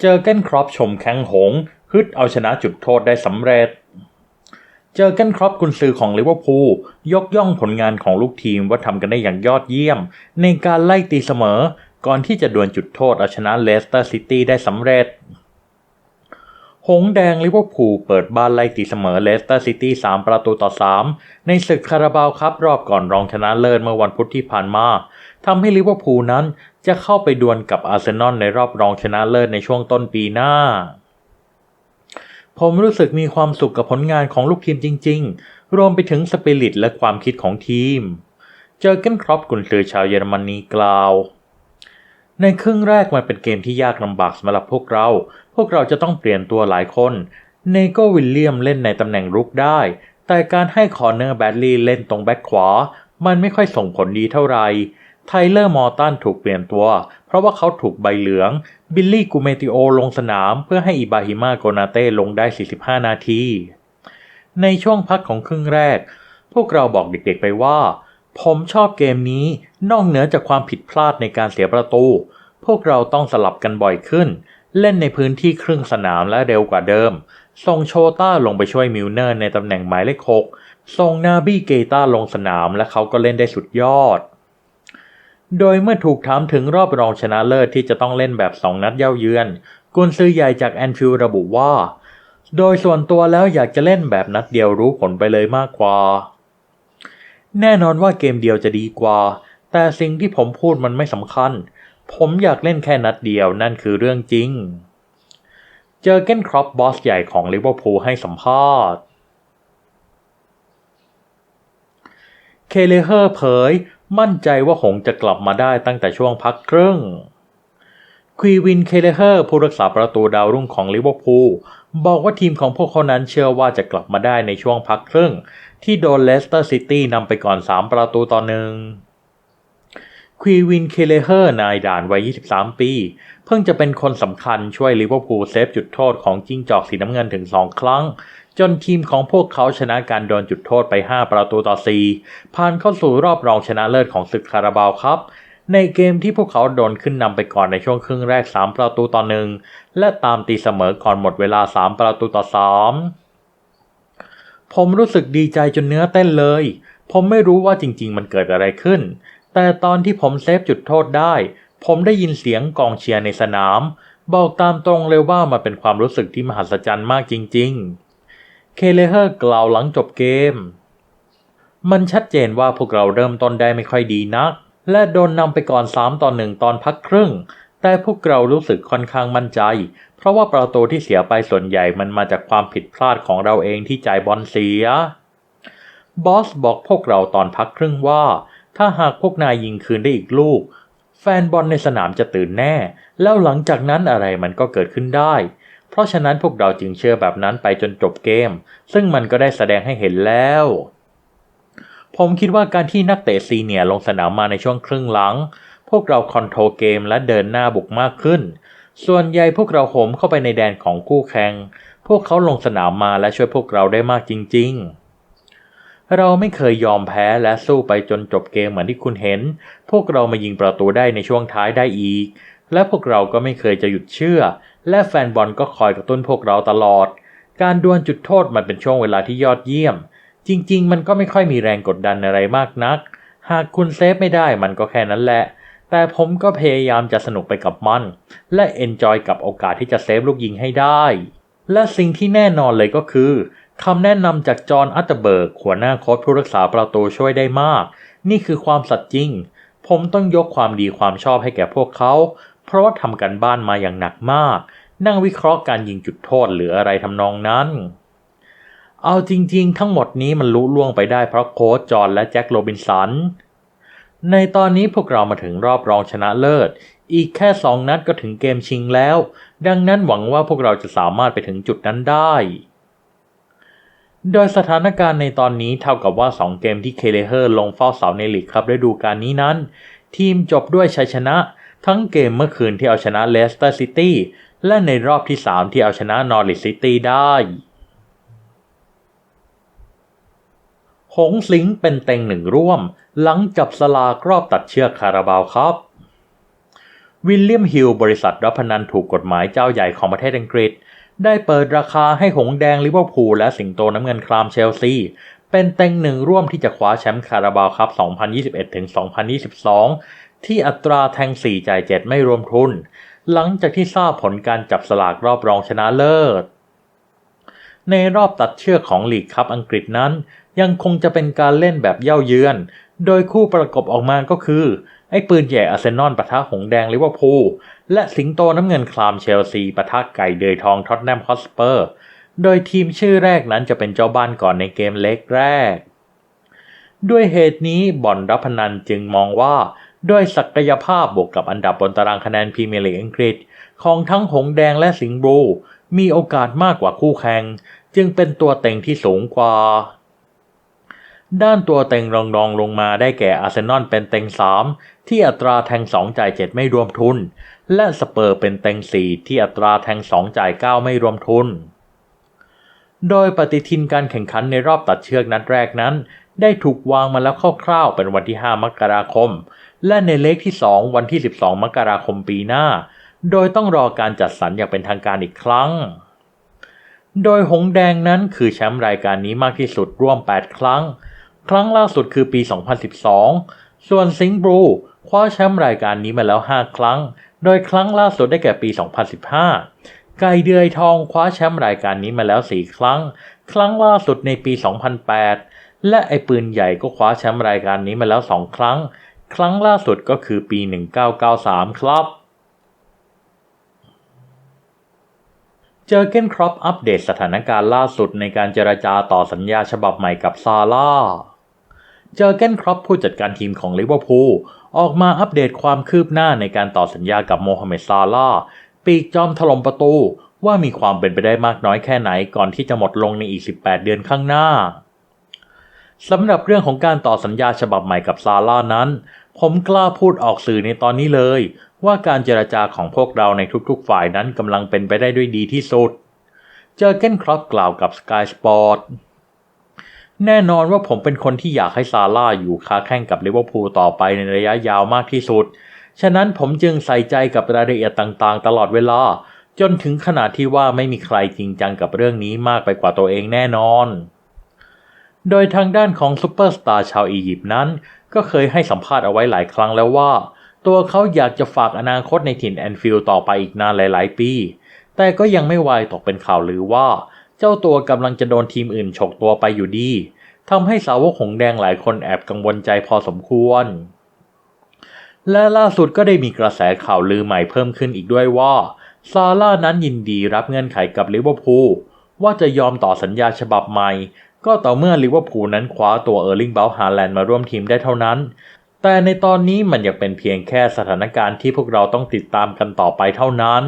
เจอเก้นครอปชมแข้งหงฮึดเอาชนะจุดโทษได้สำเร็จ เจอเก้นครอปกุนซือของลิเวอร์พูลยกย่องผลงานของลูกทีมว่าทำกันได้อย่างยอดเยี่ยม ในการไล่ตีเสมอ ก่อนที่จะดวลจุดโทษเอาชนะเลสเตอร์ซิตี้ได้สำเร็จ หงแดงลิเวอร์พูลเปิดบ้านไล่ตีเสมอเลสเตอร์ซิตี้3ประตูต่อ 3 ในศึกคาราบาวครับรอบก่อนรองชนะเลิศเมื่อวันพุธที่ผ่านมาทำให้ลิเวอร์พูลนั้น จะเข้าไปดวลกับอาร์เซนอลในรอบรองชนะเลิศในช่วงต้นปีหน้า ผมรู้สึกมีความสุขกับผลงานของลูกทีมจริง ๆ รวมไปถึงสปิริตและความคิดของทีม เจอเกนครอปกุนซือชาวเยอรมนีกล่าว ในครึ่งแรกมันเป็นเกมที่ยากลำบากสำหรับพวกเรา พวกเราจะต้องเปลี่ยนตัวหลายคน เนโกวิลเลียมเล่นในตำแหน่งรุกได้ แต่การให้คอร์เนอร์แบดลีย์เล่นตรงแบ็คขวา มันไม่ค่อยส่งผลดีเท่าไหร่ ไทเลอร์มอร์ตันถูกเปลี่ยนตัว เพราะว่าเขาถูกใบเหลือง บิลลี่กูเมติโอลงสนามเพื่อให้อิบาฮิมาโกนาเต้ลงได้ 45 นาที ในช่วงพักของครึ่งแรก พวกเราบอกเด็กๆไปว่า ผมชอบเกมนี้นอกเหนือจากความผิดพลาดในการเสียประตู พวกเราต้องสลับกันบ่อยขึ้น เล่นในพื้นที่ครึ่งสนามและเร็วกว่าเดิมส่งโชต้าลงไปช่วยมิลเนอร์ในตำแหน่งหมายเลขหกส่งนาบี้เกต้าลงสนามและเขาก็เล่นได้สุดยอด โดยเมื่อถูกถามถึงรอบรองชนะเลิศที่จะต้องเล่นแบบสองนัดเย้าเยือน กุนซือใหญ่จากแอนฟิลด์ระบุว่า โดยส่วนตัวแล้วอยากจะเล่นแบบนัดเดียวรู้ผลไปเลยมากกว่า แน่นอนว่าเกมเดียวจะดีกว่า แต่สิ่งที่ผมพูดมันไม่สำคัญ ผมอยากเล่นแค่นัดเดียวนั่นคือเรื่องจริง เจอเกนครอปบอสใหญ่ของลิเวอร์พูลให้สัมภาษณ์ เคเลเฮอร์เผย มั่นใจว่าหงจะกลับมาได้ตั้งแต่ช่วงพักครึ่งควีวินเคเลเฮอร์ผู้รักษาประตูดาวรุ่งของลิเวอร์พูลบอกว่าทีมของพวกเขานั้นเชื่อว่าจะกลับมาได้ในช่วงพักครึ่ง ที่โดนเลสเตอร์ซิตี้นำไปก่อน 3 ประตูต่อหนึ่งควีวินเคเลเฮอร์นายด่านวัย 23 ปี เพิ่งจะเป็นคนสำคัญช่วยลิเวอร์พูลเซฟจุดโทษของจิ้งจอกสีน้ำเงินถึง 2 ครั้ง จนทีมของพวกเขาชนะการโดนจุดโทษไป 5 ประตูต่อ 4 ผ่านเข้าสู่รอบรองชนะเลิศของศึกคาราบาวครับ ในเกมที่พวกเขาโดนขึ้นนำไปก่อนในช่วงครึ่งแรก 3 ประตูต่อหนึ่งและตามตีเสมอก่อนหมดเวลา 3 ประตูต่อ 3 ผมรู้สึกดีใจจนเนื้อเต้นเลย ผมไม่รู้ว่าจริง ๆ มันเกิดอะไรขึ้น แต่ตอนที่ผมเซฟจุดโทษได้ ผมได้ยินเสียงกองเชียร์ในสนาม บอกตามตรงเลยว่ามันเป็นความรู้สึกที่มหัศจรรย์มากจริง ๆ เคเลเฮอร์กล่าวหลังจบเกม มันชัดเจนว่าพวกเราเริ่มต้นได้ไม่ค่อยดีนัก และโดนนำไปก่อน 3 ต่อ 1 ตอนพักครึ่ง แต่พวกเรารู้สึกค่อนข้างมั่นใจ เพราะว่าประตูที่เสียไปส่วนใหญ่มันมาจากความผิดพลาดของเราเองที่จ่ายบอลเสีย บอสบอกพวกเราตอนพักครึ่งว่า ถ้าหากพวกนายยิงคืนได้อีกลูก แฟนบอลในสนามจะตื่นแน่ แล้วหลังจากนั้นอะไรมันก็เกิดขึ้นได้ เพราะฉะนั้นพวกเราจึงเชื่อแบบนั้นไปจนจบเกม ซึ่งมันก็ได้แสดงให้เห็นแล้ว ผมคิดว่าการที่นักเตะซีเนียลงสนามมาในช่วงครึ่งหลัง พวกเราคอนโทรลเกมและเดินหน้าบุกมากขึ้น ส่วนใหญ่พวกเราโหมเข้าไปในแดนของคู่แข่ง พวกเขาลงสนามมาและช่วยพวกเราได้มากจริง ๆเราไม่เคยยอมแพ้และสู้ไปจนจบเกมเหมือนที่คุณเห็น พวกเรามายิงประตูได้ในช่วงท้ายได้อีก และพวกเราก็ไม่เคยจะหยุดเชื่อ และแฟนบอลก็คอยกระตุ้นพวกเราตลอด การดวลจุดโทษมันเป็นช่วงเวลาที่ยอดเยี่ยม จริง ๆ มันก็ไม่ค่อยมีแรงกดดันอะไรมากนัก หากคุณเซฟไม่ได้มันก็แค่นั้นแหละ แต่ผมก็พยายามจะสนุกไปกับมัน และเอนจอยกับโอกาสที่จะเซฟลูกยิงให้ได้ และสิ่งที่แน่นอนเลยก็คือคำแนะนำจากจอห์นอัตเตเบิร์กหัวหน้าโค้ชผู้รักษาประตูช่วยได้มาก นี่คือความสัตย์จริง ผมต้องยกความดีความชอบให้แก่พวกเขา เพราะว่าทำกันบ้านมาอย่างหนักมาก นั่งวิเคราะห์การยิงจุดโทษหรืออะไรทำนองนั้น เอาจริงๆ ทั้งหมดนี้มันลุล่วงไปได้เพราะโค้ชจอห์นและแจ็คโรบินสัน ในตอนนี้พวกเรามาถึงรอบรองชนะเลิศ อีกแค่สองนัดก็ถึงเกมชิงแล้ว ดังนั้นหวังว่าพวกเราจะสามารถไปถึงจุดนั้นได้โดยสถานการณ์ในตอนนี้เท่ากับว่า 2 เกมที่เคเลเฮอร์ลงเฝ้าเสาในลีกครับฤดูกาลนี้นั้น ทีมจบด้วยชัยชนะ ทั้งเกมเมื่อคืนที่เอาชนะเลสเตอร์ซิตี้และในรอบที่ 3 ที่เอาชนะนอริสซิตี้ได้ หงสิงเป็นเต็งหนึ่งร่วม หลังจับสลากรอบตัดเชือกคาราบาวครับ วิลเลียมฮิลบริษัทรับพนันถูกกฎหมายเจ้าใหญ่ของประเทศอังกฤษ ได้เปิดราคาให้หงแดงลิเวอร์พูลและสิงโตน้ำเงินครามเชลซีเป็นเต็งหนึ่งร่วมที่จะคว้าแชมป์คาราบาวครับ 2021-2022 ที่อัตราแทง 4 จ่าย 7 ไม่รวมทุน หลังจากที่ทราบผลการจับสลากรอบรองชนะเลิศ ในรอบตัดเชือกของลีกคัพอังกฤษนั้น ยังคงจะเป็นการเล่นแบบเย่าเยือน โดยคู่ประกบออกมาก็คือ ไอ้ปืนใหญ่อาร์เซนอลปะทะหงแดงลิเวอร์พูลและสิงโตน้ำเงินคลามเชลซีปะทะไก่เดยทองท็อตแนมฮอสเปอร์ โดยทีมชื่อแรกนั้นจะเป็นเจ้าบ้านก่อนในเกมเล็กแรก ด้วยเหตุนี้บ่อนรับพนันจึงมองว่า ด้วยศักยภาพบวกกับอันดับบนตารางคะแนนพรีเมียร์ลีกอังกฤษ ของทั้งหงแดงและสิงห์บลูมีโอกาสมากกว่าคู่แข่ง จึงเป็นตัวเต็งที่สูงกว่า ด้านตัวเต็งรองรองลงมาได้แก่อาร์เซนอลเป็นเต็ง 3 ที่อัตราแทง 2 จ่าย 7 ไม่รวมทุน และสเปอร์เป็นเต็ง 4 ที่อัตราแทง 2 จ่าย 9 ไม่รวมทุน โดยปฏิทินการแข่งขันในรอบตัดเชือกนัดแรกนั้น ได้ถูกวางมาแล้วคร่าวๆเป็นวันที่ 5 มกราคม และในเลขที่ 2 วันที่ 12 มกราคมปีหน้า โดยต้องรอการจัดสรรอย่างเป็นทางการอีกครั้ง โดยหงแดงนั้นคือแชมป์รายการนี้มากที่สุดร่วม 8 ครั้ง ครั้งล่าสุดคือปี 2012 ส่วนสิงห์บลูคว้าแชมป์รายการนี้มาแล้ว 5 ครั้ง โดยครั้งล่าสุดได้แก่ปี 2015 ไก่เดือยทองคว้าแชมป์รายการนี้มาแล้ว 4 ครั้ง ครั้งล่าสุดในปี 2008 และไอปืนใหญ่ก็คว้าแชมป์รายการนี้มาแล้ว 2 ครั้ง ครั้งล่าสุดก็คือปี 1993 ครับเจอเกนครอปอัปเดตสถานการณ์ล่าสุดในการเจรจาต่อสัญญาฉบับใหม่กับซาร่า เจอเกนครอปผู้จัดการทีมของลิเวอร์พูลออกมาอัปเดตความคืบหน้าในการต่อสัญญากับโมฮัมเหม็ดซาร่า ปีกจอมถล่มประตูว่ามีความเป็นไปได้มากน้อยแค่ไหนก่อนที่จะหมดลงในอีก 18 เดือนข้างหน้า สำหรับเรื่องของการต่อสัญญาฉบับใหม่กับซาร่านั้น ผมกล้าพูดออกสื่อในตอนนี้เลย ว่าการเจรจาของพวกเราในทุกๆฝ่ายนั้นกำลังเป็นไปได้ด้วยดีที่สุด เจอเกนครอปกล่าวกับ Sky Sport แน่นอนว่าผมเป็นคนที่อยากให้ซาร่าอยู่ค้าแข่งกับลิเวอร์พูลต่อไปในระยะยาวมากที่สุด ฉะนั้นผมจึงใส่ใจกับรายละเอียดต่างๆ ตลอดเวลา จนถึงขนาดที่ว่าไม่มีใครจริงจังกับเรื่องนี้มากไปกว่าตัวเองแน่นอน โดยทางด้านของซูเปอร์สตาร์ชาวอียิปต์นั้น ก็เคยให้สัมภาษณ์เอาไว้หลายครั้งแล้วว่า ตัวเขาอยากจะฝากอนาคตในถิ่นแอนฟิลด์ต่อไปอีกนานหลาย ๆ ปี แต่ก็ยังไม่วายตกเป็นข่าวลือว่า เจ้าตัวกำลังจะโดนทีมอื่นฉกตัวไปอยู่ดีทำให้สาวกหงแดงหลายคนแอบกังวลใจพอสมควร และล่าสุดก็ได้มีกระแสข่าวลือใหม่เพิ่มขึ้นอีกด้วยว่าซาร่านั้นยินดีรับเงื่อนไขกับลิเวอร์พูลว่าจะยอมต่อสัญญาฉบับใหม่ ก็ต่อเมื่อลิเวอร์พูลนั้นคว้าตัวเออร์ลิงเบลฮาแลนด์มาร่วมทีมได้เท่านั้น แต่ในตอนนี้มันยังเป็นเพียงแค่สถานการณ์ที่พวกเราต้องติดตามกันต่อไปเท่านั้น